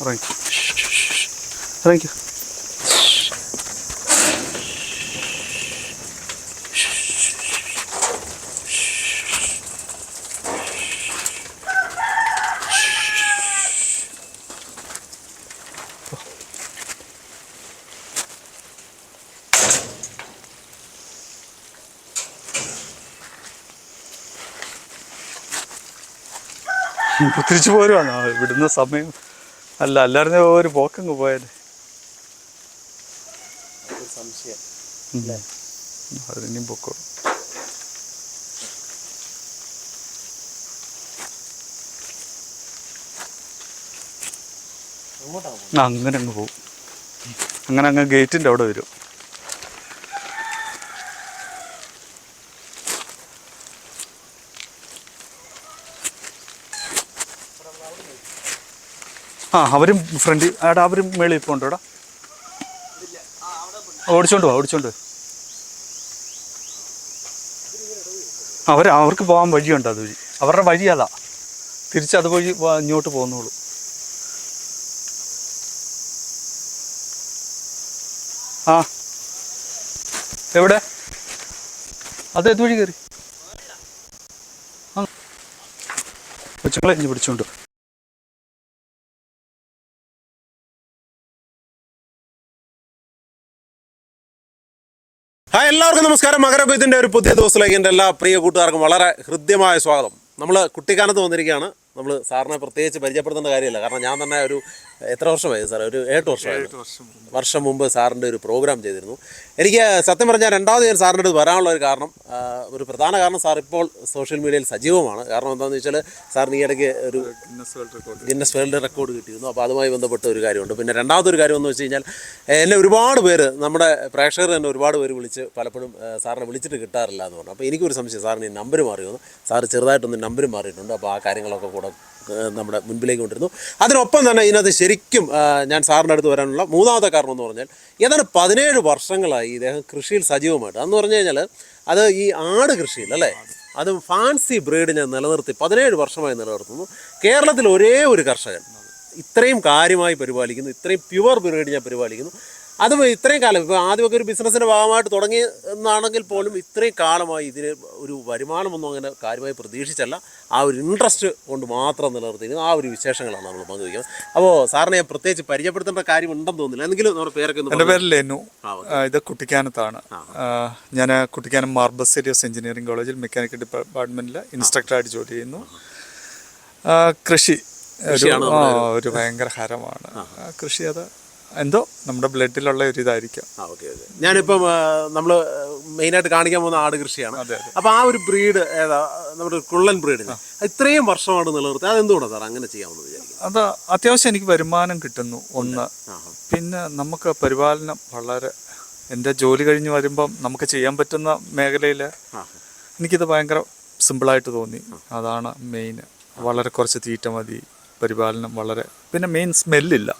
ഇറങ്ങി. ഇറങ്ങി ഇപ്പൊ തിരിച്ചു പോരുവാണോ. ഇവിടുന്ന് സമയം അല്ല അല്ലായിരുന്നു ഒരു പോക്കങ്ങ് പോയത്. സംശയം. അതിനും ആ, അങ്ങനെ അങ്ങ് പോകും അങ്ങനെ അങ്ങ് ഗേറ്റിന്റെ അവിടെ വരും. ആ അവരും ഫ്രണ്ട് ആടാ അവരും മേളിൽ പോകണ്ടോ ഓടിച്ചോണ്ട് പോവാ ഓടിച്ചോണ്ട്. അവർ അവർക്ക് പോകാൻ വഴിയുണ്ട് അതുവഴി അവരുടെ വഴി അതാ തിരിച്ച് അതുവഴി ഇങ്ങോട്ട് പോകുന്നുള്ളൂ. ആ. എവിടെ? അത് ഏത് വഴി കയറി? ആ. കൊച്ചുങ്ങളെ ഇഞ്ഞ് പിടിച്ചോണ്ട് നമസ്കാരം. മകരബീത്തിന്റെ ഒരു പുതിയ ദിവസത്തിലേക്ക് എന്റെ എല്ലാ പ്രിയ കൂട്ടുകാർക്കും വളരെ ഹൃദ്യമായ സ്വാഗതം. നമ്മൾ കുട്ടിക്കാനത്ത് വന്നിരിക്കുകയാണ്. നമ്മൾ സാറിനെ പ്രത്യേകിച്ച് പരിചയപ്പെടുത്തേണ്ട കാര്യമല്ല. കാരണം ഞാൻ തന്നെ ഒരു എത്ര വർഷമായി സാർ ഒരു എട്ട് വർഷമായി വർഷം മുമ്പ്. സാറിന്റെ ഒരു പ്രോഗ്രാം ചെയ്തിരുന്നു. എനിക്ക് സത്യം പറഞ്ഞാൽ രണ്ടാമത് ഞാൻ സാറിന്റെ അടുത്ത് വരാനുള്ള ഒരു കാരണം ഒരു പ്രധാന കാരണം സാർ ഇപ്പോൾ സോഷ്യൽ മീഡിയയിൽ സജീവമാണ്. കാരണം എന്താണെന്ന് വെച്ചാൽ സാറിന് ഈ ഇടയ്ക്ക് ഒരു ഗിന്നസ് വേൾഡ് റെക്കോർഡ് കിട്ടിയിരുന്നു. അപ്പോൾ അതുമായി ബന്ധപ്പെട്ട ഒരു കാര്യമുണ്ട്. പിന്നെ രണ്ടാമതൊരു കാര്യം എന്ന് വെച്ച് കഴിഞ്ഞാൽ എന്നെ ഒരുപാട് പേര് നമ്മുടെ പ്രേക്ഷകർ തന്നെ ഒരുപാട് പേര് വിളിച്ച് പലപ്പോഴും സാറിനെ വിളിച്ചിട്ട് കിട്ടാറില്ല എന്ന് പറഞ്ഞു. അപ്പോൾ എനിക്കൊരു സംശയം സാറിന് ഈ നമ്പർ മാറിയെന്ന് സാറ് ചെറുതായിട്ടൊന്ന് നമ്പർ മാറിയിട്ടുണ്ട്. അപ്പോൾ ആ കാര്യങ്ങളൊക്കെ കൂടെ നമ്മുടെ മുൻപിലേക്ക് കൊണ്ടിരുന്നു. അതിനൊപ്പം തന്നെ ഇതിനകത്ത് ശരിക്കും ഞാൻ സാറിന്റെ അടുത്ത് വരാനുള്ള മൂന്നാമത്തെ കാരണം എന്ന് പറഞ്ഞാൽ ഏതാണ്ട് പതിനേഴ് വർഷങ്ങളായി ഇദ്ദേഹം കൃഷിയിൽ സജീവമായിട്ട്. അതെന്ന് പറഞ്ഞു കഴിഞ്ഞാൽ അത് ഈ ആട് കൃഷിയിൽ അല്ലേ? അത് ഫാൻസി ബ്രീഡ് ഞാൻ നിലനിർത്തി പതിനേഴ് വർഷമായി നിലനിർത്തുന്നു. കേരളത്തിൽ ഒരേ ഒരു കർഷകൻ ഇത്രയും കാര്യമായി പരിപാലിക്കുന്നു ഇത്രയും പ്യുവർ ബ്രീഡ് ഞാൻ പരിപാലിക്കുന്നു. അതും ഇത്രയും കാലം. ഇപ്പോൾ ആദ്യമൊക്കെ ഒരു ബിസിനസ്സിന്റെ ഭാഗമായിട്ട് തുടങ്ങി എന്നാണെങ്കിൽ പോലും ഇത്രയും കാലമായി ഇതിന് ഒരു വരുമാനമൊന്നും അങ്ങനെ കാര്യമായി പ്രതീക്ഷിച്ചല്ല. ആ ഒരു ഇൻട്രസ്റ്റ് കൊണ്ട് മാത്രം നിലനിർത്തിയിരുന്നു ആ ഒരു വിശേഷങ്ങളാണ് നമ്മൾ പങ്കുവയ്ക്കുന്നത്. അപ്പോൾ സാറിനെ ഞാൻ പ്രത്യേകിച്ച് പരിചയപ്പെടുത്തേണ്ട കാര്യം ഉണ്ടെന്ന് തോന്നുന്നില്ല. എന്തെങ്കിലും നമ്മുടെ പേരൊക്കെ എന്റെ പേര് ലെനു. ഇത് കുട്ടിക്കാനത്താണ്. ഞാൻ കുട്ടിക്കാനം മാർബസ് സീരിയസ് എഞ്ചിനീയറിംഗ് കോളേജിൽ മെക്കാനിക്കൽ ഡിപ്പാർട്ട്മെന്റിൽ ഇൻസ്ട്രക്ടറായിട്ട് ജോലി ചെയ്യുന്നു. കൃഷി. ഒരു ഭയങ്കര ഹരമാണ്. കൃഷി അത് എന്തോ നമ്മുടെ ബ്ലഡിലുള്ള ഒരു ഇതായിരിക്കാം. ആ ഓക്കെ ഓക്കെ. ഞാനിപ്പം നമ്മൾ മെയിനായിട്ട് കാണിക്കാൻ പോകുന്ന ആട് കൃഷിയാണ്. അപ്പോൾ ആ ഒരു ബ്രീഡ് ഏതാ? നമ്മുടെ കുള്ളൻ ബ്രീഡിന് ഇത്രയും വർഷമാണ് നിലനിർത്തുക അതെന്തുകൊണ്ടാണ് സാർ അങ്ങനെ ചെയ്യാമെന്ന് വിചാരിക്കും അത് അത്യാവശ്യം എനിക്ക് വരുമാനം കിട്ടുന്നു. ഒന്ന് പിന്നെ നമുക്ക് പരിപാലനം വളരെ എന്റെ ജോലി കഴിഞ്ഞ് വരുമ്പം നമുക്ക് ചെയ്യാൻ പറ്റുന്ന മേഖലയിൽ ആ. എനിക്കിത് ഭയങ്കര സിമ്പിളായിട്ട് തോന്നി. അതാണ് മെയിൻ വളരെ കുറച്ച് തീറ്റ മതി. പരിപാലനം വളരെ പിന്നെ മെയിൻ സ്മെല്ലില്ല.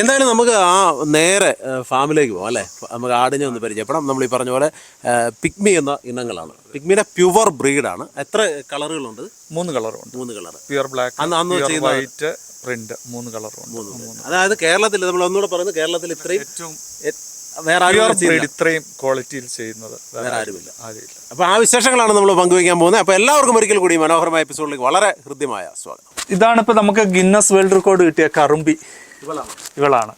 എന്തായാലും നമുക്ക് ആ നേരെ ഫാമിലേക്ക് പോകാം അല്ലേ? നമുക്ക് ആടിനെ ഒന്ന് പരിചയപ്പെടാം. നമ്മൾ ഈ പറഞ്ഞ പോലെ പിക്മി പിഗ്മി എന്ന ഇനങ്ങളാണ്. പിഗ്മിയുടെ പ്യുവർ ബ്രീഡാണ് എത്ര കളറുകളുണ്ട്? മൂന്ന് കളറുണ്ട്. മൂന്ന് കളർ പ്യുവർ ബ്ലാക്ക് അന്ന് അന്ന് വൈറ്റ് പ്രിന്റ് മൂന്ന് കളറുണ്ട്. അതായത് കേരളത്തിൽ നമ്മൾ ഒന്നുകൂടെ പറയുന്നത് കേരളത്തിൽ ഇത്രയും ഏറ്റവും വേറെ ആരും ഇത്രയും ക്വാളിറ്റിയിൽ ചെയ്യുന്നത്. വേറെ ആരുമില്ല. ആരുമില്ല. അപ്പോൾ ആ വിശേഷങ്ങളാണ് നമ്മൾ പങ്കുവയ്ക്കാൻ പോകുന്നത്. അപ്പോൾ എല്ലാവർക്കും ഒരിക്കൽ കൂടി മനോഹരമായ എപ്പിസോഡിലേക്ക് വളരെ ഹൃദ്യമായ സ്വാഗതം. ഇതാണ് ഇപ്പൊ നമുക്ക് ഗിന്നസ് വേൾഡ് റെക്കോർഡ് കിട്ടിയ കറുമ്പി. ഇവളാണ്. ഇവളാണ്.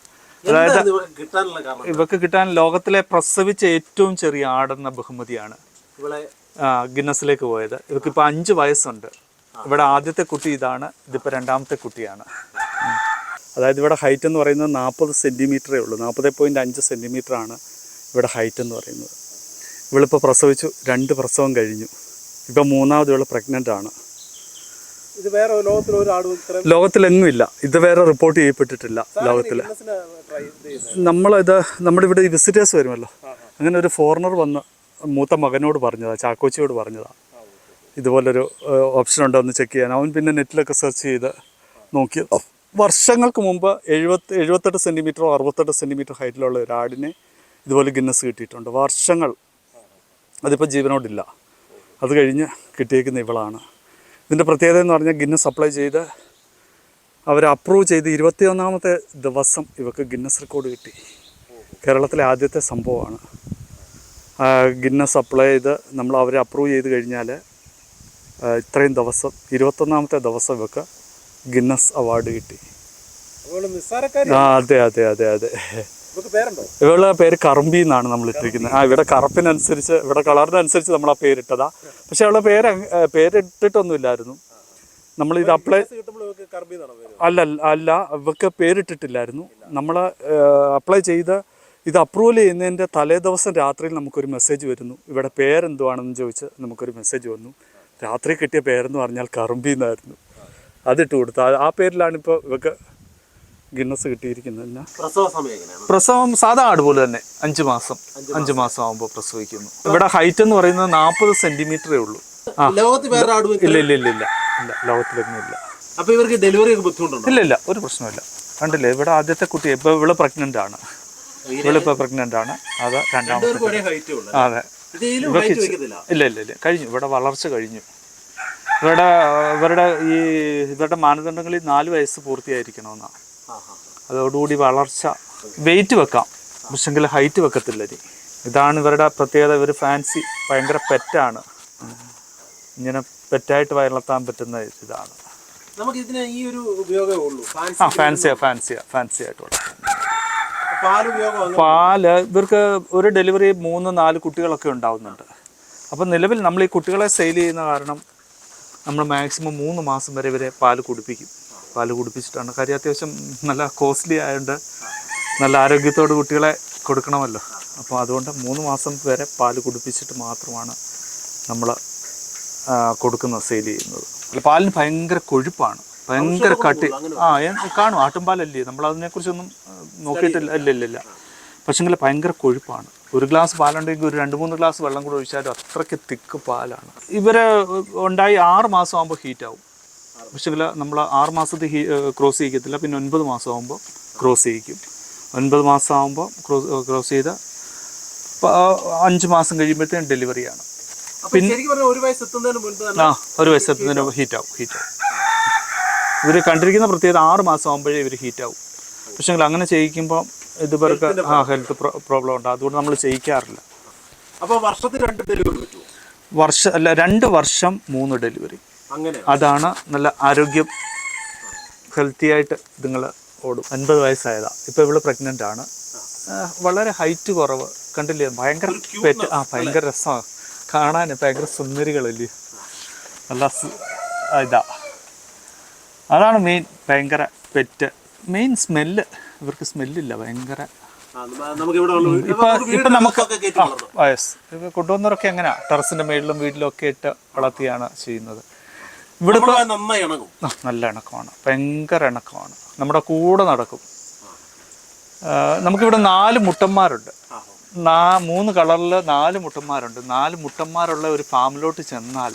അതായത് എന്താണ് കിട്ടാനുള്ള കാരണം? ഇവക്ക് കിട്ടാൻ ലോകത്തിലെ പ്രസവിച്ച ഏറ്റവും ചെറിയ ആടെന്ന ബഹുമതിയാണ് ഇവളെ ആ, ഗിന്നസിലേക്ക് പോയത്. ഇവക്ക് ഇപ്പൊ അഞ്ച് വയസ്സുണ്ട്. ഇവിടെ ആദ്യത്തെ കുട്ടി ഇതാണ്. ഇതിപ്പോ രണ്ടാമത്തെ കുട്ടിയാണ്. അതായത് ഇവിടെ ഹൈറ്റ് എന്ന് പറയുന്നത് നാൽപ്പത് സെന്റിമീറ്ററേ ഉള്ളൂ. നാൽപ്പത് പോയിന്റ് അഞ്ച് സെന്റിമീറ്റർ ആണ് ഇവിടെ ഹൈറ്റ് എന്ന് പറയുന്നത്. ഇവളിപ്പോൾ പ്രസവിച്ചു രണ്ട് പ്രസവം കഴിഞ്ഞു. ഇപ്പം മൂന്നാമത് ഇവൾ പ്രഗ്നന്റ് ആണ്. ഇത് വേറെ ലോകത്തിൽ ഇത്രയും ലോകത്തിലെങ്ങും ഇല്ല ഇത് വേറെ റിപ്പോർട്ട് ചെയ്യപ്പെട്ടിട്ടില്ല ലോകത്തിൽ നമ്മളിത് നമ്മുടെ ഇവിടെ വിസിറ്റേഴ്സ് വരുമല്ലോ. അങ്ങനെ ഒരു ഫോറിനർ വന്ന് മൂത്ത മകനോട് പറഞ്ഞതാ ചാക്കോച്ചിയോട് പറഞ്ഞതാ. ഇതുപോലൊരു ഓപ്ഷൻ ഉണ്ടോ എന്ന് ചെക്ക് ചെയ്യാൻ. അവൻ പിന്നെ നെറ്റിലൊക്കെ സെർച്ച് ചെയ്ത് നോക്കി. വർഷങ്ങൾക്ക് മുമ്പ് എഴുപത്തി എഴുപത്തെട്ട് സെന്റിമീറ്ററോ അറുപത്തെട്ട് സെന്റിമീറ്റർ ഹൈറ്റിലുള്ള ഒരു ആടിനെ ഇതുപോലെ ഗിന്നസ് കിട്ടിയിട്ടുണ്ട്. വർഷങ്ങൾ അതിപ്പോൾ ജീവനോടില്ല. അത് കഴിഞ്ഞ് കിട്ടിയേക്കുന്ന ഇവളാണ്. ഇതിന്റെ പ്രത്യേകത എന്ന് പറഞ്ഞാൽ ഗിന്നസ് അപ്ലൈ ചെയ്ത് അവർ അപ്രൂവ് ചെയ്ത് ഇരുപത്തിയൊന്നാമത്തെ ദിവസം ഇവർക്ക് ഗിന്നസ് റെക്കോർഡ് കിട്ടി. കേരളത്തിലെ ആദ്യത്തെ സംഭവമാണ്. ഗിന്നസ് അപ്ലൈ ചെയ്ത് നമ്മൾ അവരെ അപ്രൂവ് ചെയ്ത് കഴിഞ്ഞാൽ ഇത്രയും ദിവസം ഇരുപത്തൊന്നാമത്തെ ദിവസം ഇവർക്ക് ഗിന്നസ് അവാർഡ് കിട്ടി. ആ അതെ അതെ അതെ അതെ. ഇവളുടെ പേര് കറമ്പി എന്നാണ് നമ്മൾ ഇട്ടിരിക്കുന്നത്. ആ ഇവിടെ കറുപ്പിനനുസരിച്ച് ഇവിടെ കളറിനനുസരിച്ച് നമ്മൾ ആ പേരിട്ടതാ പക്ഷെ അവളുടെ പേര് പേരിട്ടിട്ടൊന്നും ഇല്ലായിരുന്നു പേരിട്ടിട്ടൊന്നുമില്ലായിരുന്നു. നമ്മൾ ഇത് അപ്ലൈ അല്ല അല്ല ഇവക്ക് പേരിട്ടിട്ടില്ലായിരുന്നു. നമ്മൾ അപ്ലൈ ചെയ്ത് ഇത് അപ്രൂവൽ ചെയ്യുന്നതിന്റെ തലേ ദിവസം രാത്രിയിൽ നമുക്കൊരു മെസ്സേജ് വരുന്നു. ഇവിടെ പേരെന്തുവാണെന്ന് ചോദിച്ച് നമുക്കൊരു മെസ്സേജ് വന്നു. രാത്രി കിട്ടിയ പേരെന്ന് പറഞ്ഞാൽ കറുമ്പി എന്നായിരുന്നു. അതിട്ട് കൊടുത്തു. ആ- പേരിലാണ് ഇപ്പോൾ ഇവക്ക് ഗിന്നസ് കിട്ടിയിരിക്കുന്നത് പ്രസവ സാധാ ആട് പോലെ തന്നെ. അഞ്ച് മാസം. അഞ്ച് മാസം. ആകുമ്പോൾ പ്രസവിക്കുന്നു. ഇവിടെ ഹൈറ്റ് എന്ന് പറയുന്നത് നാൽപ്പത് സെന്റിമീറ്ററേ ഉള്ളൂ. ഇല്ല ഇല്ല ഇല്ല ഇല്ല. ഇല്ല ലോകത്തിലൊന്നും ഇല്ല. അപ്പൊ ഇവർക്ക് ഡെലിവറി ഒക്കെ ബുദ്ധിമുട്ടുണ്ടോ? ഇല്ല ഇല്ല ഒരു പ്രശ്നമില്ല കണ്ടില്ലേ ഇവിടെ ആദ്യത്തെ കുട്ടി ഇപ്പൊ ഇവൾ പ്രഗ്നന്റ് ആണ്. ഇവളിപ്പോ പ്രഗ്നന്റ് ആണ്. അത് രണ്ടാമത്തെ അതെ. ഇല്ല ഇല്ല ഇല്ല. കഴിഞ്ഞു. ഇവിടെ വളർച്ച കഴിഞ്ഞു. ഇവരുടെ ഇവരുടെ ഈ ഇവരുടെ മാനദണ്ഡങ്ങളിൽ നാല് വയസ്സ് പൂർത്തിയായിരിക്കണമെന്നാണ്. അതോടുകൂടി വളർച്ച വെയിറ്റ് വെക്കാം. പക്ഷെങ്കിൽ ഹൈറ്റ് വെക്കത്തില്ല ഇനി. ഇതാണ് ഇവരുടെ പ്രത്യേകത. ഇവർ ഫാൻസി ഭയങ്കര പെറ്റാണ്. ഇങ്ങനെ പെറ്റായിട്ട് വളർത്താൻ പറ്റുന്ന ഇതാണ്. നമുക്ക് ഇതിന് ഈ ഒരു ഉപയോഗമേ ഉള്ളൂ. ആ ഫാൻസിയാ ഫാൻസിയാ ഫാൻസി ആയിട്ട് വളർത്താം പാൽ പാൽ ഇവർക്ക് ഒരു ഡെലിവറി മൂന്ന് നാല് കുട്ടികളൊക്കെ ഉണ്ടാവുന്നുണ്ട്. അപ്പം നിലവിൽ നമ്മൾ ഈ കുട്ടികളെ സെയിൽ ചെയ്യുന്ന കാരണം നമ്മൾ മാക്സിമം മൂന്ന് മാസം വരെ ഇവരെ പാൽ കുടിപ്പിക്കും. പാൽ കുടിപ്പിച്ചിട്ടാണ്. കാര്യം അത്യാവശ്യം നല്ല കോസ്റ്റ്ലി ആയതുകൊണ്ട് നല്ല ആരോഗ്യത്തോട് കുട്ടികളെ കൊടുക്കണമല്ലോ. അപ്പോൾ അതുകൊണ്ട് മൂന്ന് മാസം വരെ പാൽ കുടിപ്പിച്ചിട്ട് മാത്രമാണ് നമ്മൾ കൊടുക്കുന്നത് സെയിൽ ചെയ്യുന്നത്. പാലിന് ഭയങ്കര കൊഴുപ്പാണ്. ഭയങ്കര കട്ടി ആ കാണും. ആട്ടുംപാലല്ലേ? നമ്മൾ അതിനെക്കുറിച്ചൊന്നും നോക്കിയിട്ടില്ല. ഇല്ല ഇല്ല ഇല്ല. പക്ഷേങ്കിൽ ഭയങ്കര കൊഴുപ്പാണ്. ഒരു ഗ്ലാസ് പാലുണ്ടെങ്കിൽ ഒരു രണ്ട് മൂന്ന് ഗ്ലാസ് വെള്ളം കൂടെ ഒഴിച്ചാലും അത്രയ്ക്ക് തിക്ക് പാലാണ്. ഇവരെ ഉണ്ടായി ആറ് മാസം ആകുമ്പോൾ ഹീറ്റ് ആവും പക്ഷെങ്കിൽ നമ്മൾ ആറ് മാസത്തിൽ ഹീ ക്രോസ് ചെയ്യിക്കത്തില്ല. പിന്നെ ഒൻപത് മാസം ആകുമ്പോൾ ക്രോസ് ചെയ്യിക്കും. ഒൻപത് മാസം ആകുമ്പോൾ ക്രോസ് ക്രോസ് ചെയ്ത് അഞ്ച് മാസം കഴിയുമ്പോഴത്തേക്കും ഡെലിവറിയാണ്. പിന്നെ ഒരു വയസ്സെത്തുന്നതിന് മുൻപ് ആ ഒരു ആവും ഹീറ്റ് ആവും ഇവർ കണ്ടിരിക്കുന്ന പ്രത്യേകത ആറ് മാസം ആകുമ്പോഴേ ഇവർ ഹീറ്റ് ആവും പക്ഷേ അങ്ങനെ ചെയ്യിക്കുമ്പോൾ ഇതുവർക്ക് ആ ഹെൽത്ത് പ്രോബ്ലം ഉണ്ട്. അതുകൊണ്ട് നമ്മൾ ചെയ്യിക്കാറില്ല. അപ്പോൾ വർഷത്തിൽ രണ്ട് ഡെലിവറി പറ്റുമോ വർഷ അല്ല രണ്ട് വർഷം മൂന്ന് ഡെലിവറി അങ്ങനെ. അതാണ് നല്ല ആരോഗ്യം ഹെൽത്തി ആയിട്ട് നിങ്ങൾ ഓടും. അൻപത് വയസ്സായതാ. ഇപ്പോൾ ഇവൾ പ്രഗ്നന്റ് ആണ്. വളരെ ഹൈറ്റ് കുറവ്. കണ്ടില്ലേ? ഭയങ്കര പെറ്റ് ആ ഭയങ്കര രസമാണ് കാണാൻ ഭയങ്കര സുന്ദരികളല്ലേ? നല്ല ഇതാ. അതാണ് മെയിൻ ഭയങ്കര പെറ്റ്. മെയിൻ സ്മെല്ല് ഇവർക്ക് സ്മെല്ലില്ല ഭയങ്കര ആ, നമുക്ക് ഇവിടെ ഉള്ള ഇപ്പൊ ഇപ്പൊ നമുക്ക് ഒക്കെ കയറ്റി വളർത്തും. ആ യെസ് ഇപ്പൊ കൊണ്ടുവന്നവരൊക്കെ എങ്ങനെയാ? ടെറസിന്റെ മേളിലും വീട്ടിലും ഒക്കെ ഇട്ട് വളർത്തിയാണ് ചെയ്യുന്നത്. ഇവിടെ നല്ല ഇണക്കമാണ്. ഭയങ്കര ഇണക്കമാണ്. നമ്മുടെ കൂടെ നടക്കും. നമുക്കിവിടെ നാല് മുട്ടന്മാരുണ്ട്. നാ മൂന്ന് കളറിൽ നാല് മുട്ടന്മാരുണ്ട്. നാല് മുട്ടന്മാരുള്ള ഒരു ഫാമിലോട്ട് ചെന്നാൽ.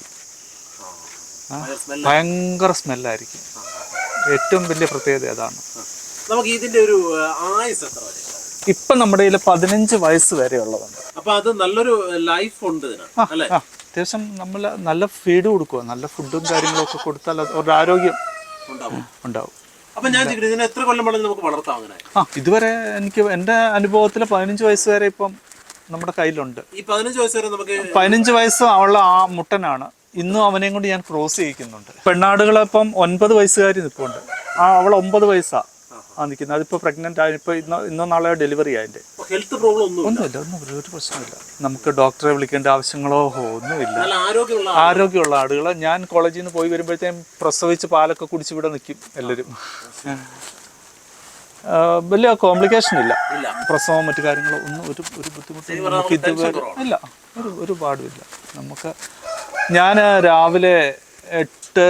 ഭയങ്കര സ്മെല്ലായിരിക്കും. ഏറ്റവും വലിയ പ്രത്യേകത അതാണ് നമുക്ക് ഇതിന്റെ ഒരു ആയുസ് എത്ര വരെ? ഇപ്പൊ നമ്മുടെ കയ്യിൽ പതിനഞ്ച് വയസ്സ് വരെ ഉള്ളതുണ്ട്. അപ്പൊ അത് നല്ലൊരു ലൈഫ് ഉണ്ട് അല്ലെ? അത്യാവശ്യം നമ്മൾ നല്ല ഫീഡ് കൊടുക്കുക നല്ല ഫുഡും കാര്യങ്ങളൊക്കെ കൊടുത്താൽ ഒരു അവരുടെ ആരോഗ്യം ഉണ്ടാവും. ഉണ്ടാവും. അപ്പൊ ഞാൻ ഇതിനെ എത്ര കൊല്ലം വേണമെങ്കിൽ നമുക്ക് വളർത്താം അങ്ങനെ? ആ ഇതുവരെ എനിക്ക് എന്റെ അനുഭവത്തിൽ പതിനഞ്ച് വയസ്സ് വരെ ഇപ്പം നമ്മുടെ കയ്യിലുണ്ട്. ഈ പതിനഞ്ച് വയസ്സ് വരെ നമുക്ക് പതിനഞ്ച് വയസ്സ് ഉള്ള ആ മുട്ടനാണ്. ഇന്നും അവനെയും കൊണ്ട് ഞാൻ ക്രോസ് ചെയ്യിക്കുന്നുണ്ട്. പെണ്ണാടുകളെ ഇപ്പം ഒൻപത് വയസ്സുകാരി നിൽപ്പുണ്ട് ആ അവൾ ഒമ്പത് വയസ്സാ. ആ നിൽക്കുന്നത്. അതിപ്പോൾ പ്രഗ്നന്റ് ആയി ഇപ്പോൾ ഇന്നോ ഇന്നോ നാളെ ഡെലിവറി ആയതിന്റെ ഹെൽത്ത് പ്രോബ്ലം ഒന്നും ഒന്നുമില്ല. ഒന്നും ഒരു- പ്രശ്നമില്ല നമുക്ക് ഡോക്ടറെ വിളിക്കേണ്ട ആവശ്യങ്ങളോ ഒന്നുമില്ല. ആരോഗ്യമുള്ള ആടുകൾ ഞാൻ കോളേജിൽ നിന്ന് പോയി വരുമ്പോഴത്തേക്കും പ്രസവിച്ച് പാലൊക്കെ കുടിച്ച് ഇവിടെ നിൽക്കും എല്ലാവരും. വലിയ കോംപ്ലിക്കേഷൻ ഇല്ല. പ്രസവം മറ്റു കാര്യങ്ങളോ ഒന്നും ഒരു ഒരു ബുദ്ധിമുട്ടും നമുക്ക് ഇതുവരെ ഇല്ല. ഒരു ഒരു പാടുമില്ല നമുക്ക് ഞാൻ രാവിലെ എട്ട്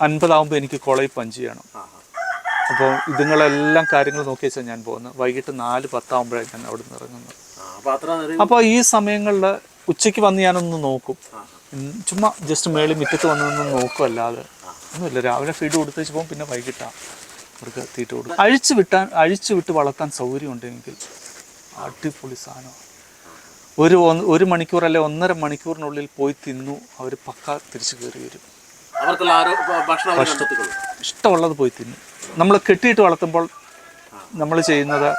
അൻപതാകുമ്പോൾ എനിക്ക് കോളേജ് പഞ്ച് ചെയ്യണം. അപ്പോൾ ഇതുങ്ങളെല്ലാം കാര്യങ്ങൾ നോക്കി വെച്ചാൽ ഞാൻ പോകുന്നത്. വൈകിട്ട് നാല് പത്താകുമ്പോഴാണ് ഞാൻ അവിടെ നിന്ന് ഇറങ്ങുന്നത് അപ്പോൾ ഈ സമയങ്ങളിൽ ഉച്ചയ്ക്ക് വന്ന് ഞാനൊന്ന് നോക്കും. ചുമ്മാ ജസ്റ്റ് മേളിൽ മുറ്റത്ത് വന്ന് നോക്കുമല്ലാതെ ഒന്നുമില്ല. രാവിലെ ഫീഡ് കൊടുത്തേച്ച് പോകും. പിന്നെ വൈകിട്ടാണ് അവർക്ക് തീറ്റ കൊടുക്കും. അഴിച്ചു വിട്ടാൻ അഴിച്ചു വിട്ട് വളർത്താൻ സൗകര്യം ഉണ്ടെങ്കിൽ അടിപൊളി സാധനമാണ് ഒരു ഒരു മണിക്കൂർ അല്ലെ ഒന്നര മണിക്കൂറിനുള്ളിൽ പോയി തിന്നു. അവർ പക്ക തിരിച്ചു കയറി വരും. അവർക്കുള്ള ആരോ- ഭക്ഷണം അവർ കണ്ടെത്തിക്കൊള്ളും. ഇഷ്ടമുള്ളത് പോയി തിന്നും. നമ്മൾ കെട്ടിയിട്ട് വളർത്തുമ്പോൾ നമ്മൾ ചെയ്യുന്നത്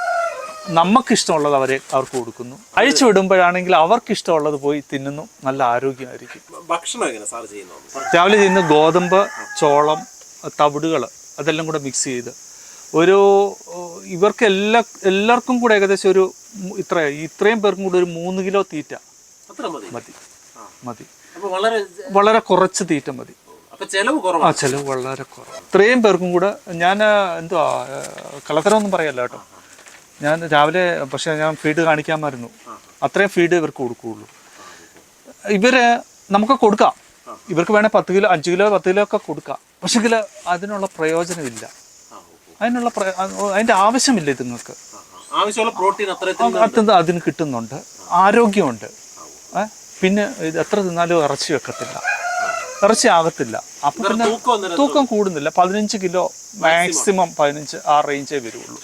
നമുക്കിഷ്ടമുള്ളത് അവരെ അവർക്ക് കൊടുക്കുന്നു. അഴിച്ചു വിടുമ്പോഴാണെങ്കിൽ അവർക്ക് ഇഷ്ടമുള്ളത് പോയി തിന്നുന്നു. നല്ല ആരോഗ്യമായിരിക്കും. ഭക്ഷണം എങ്ങനെ സാർ രാവിലെ ചെയ്യുന്ന ഗോതമ്പ് ചോളം തവിടുകൾ അതെല്ലാം കൂടെ മിക്സ് ചെയ്ത് ഒരു ഇവർക്ക് എല്ലാ എല്ലാവർക്കും കൂടെ ഏകദേശം ഒരു ഇത്ര ഇത്രയും. പേർക്കും കൂടെ ഒരു മൂന്ന് കിലോ തീറ്റ അത്ര മതി. മതി. മതി. വളരെ വളരെ കുറച്ച് തീറ്റ മതി. ചെലവ് കുറവാണ്. ചിലവ് വളരെ കുറവ് ഇത്രയും പേർക്കും കൂടെ ഞാൻ എന്തുവാ കളത്തരമൊന്നും പറയല്ല കേട്ടോ. ഞാൻ രാവിലെ പക്ഷെ ഞാൻ ഫീഡ് കാണിക്കാമായിരുന്നു. അത്രയും ഫീഡ് ഇവർക്ക് കൊടുക്കുകയുള്ളൂ. ഇവർ നമുക്ക് കൊടുക്കാം. ഇവർക്ക് വേണേൽ പത്ത് കിലോ അഞ്ച് കിലോ പത്ത് കിലോ ഒക്കെ കൊടുക്കാം. പക്ഷെങ്കിൽ അതിനുള്ള പ്രയോജനമില്ല. അതിനുള്ള അതിന്റെ അതിന്റെ ആവശ്യമില്ല ഇതുങ്ങൾക്ക്. ആവശ്യമുള്ള പ്രോട്ടീൻ അതിന് കിട്ടുന്നുണ്ട്. ആരോഗ്യമുണ്ട്? പിന്നെ ഇത് എത്ര തിന്നാലും ഇറച്ചി വെക്കത്തില്ല. ഇറച്ചി ആകത്തില്ല അപ്പൊ പിന്നെ തൂക്കം കൂടുന്നില്ല. പതിനഞ്ച് കിലോ മാക്സിമം പതിനഞ്ച് ആ റേഞ്ചേ വരുള്ളൂ.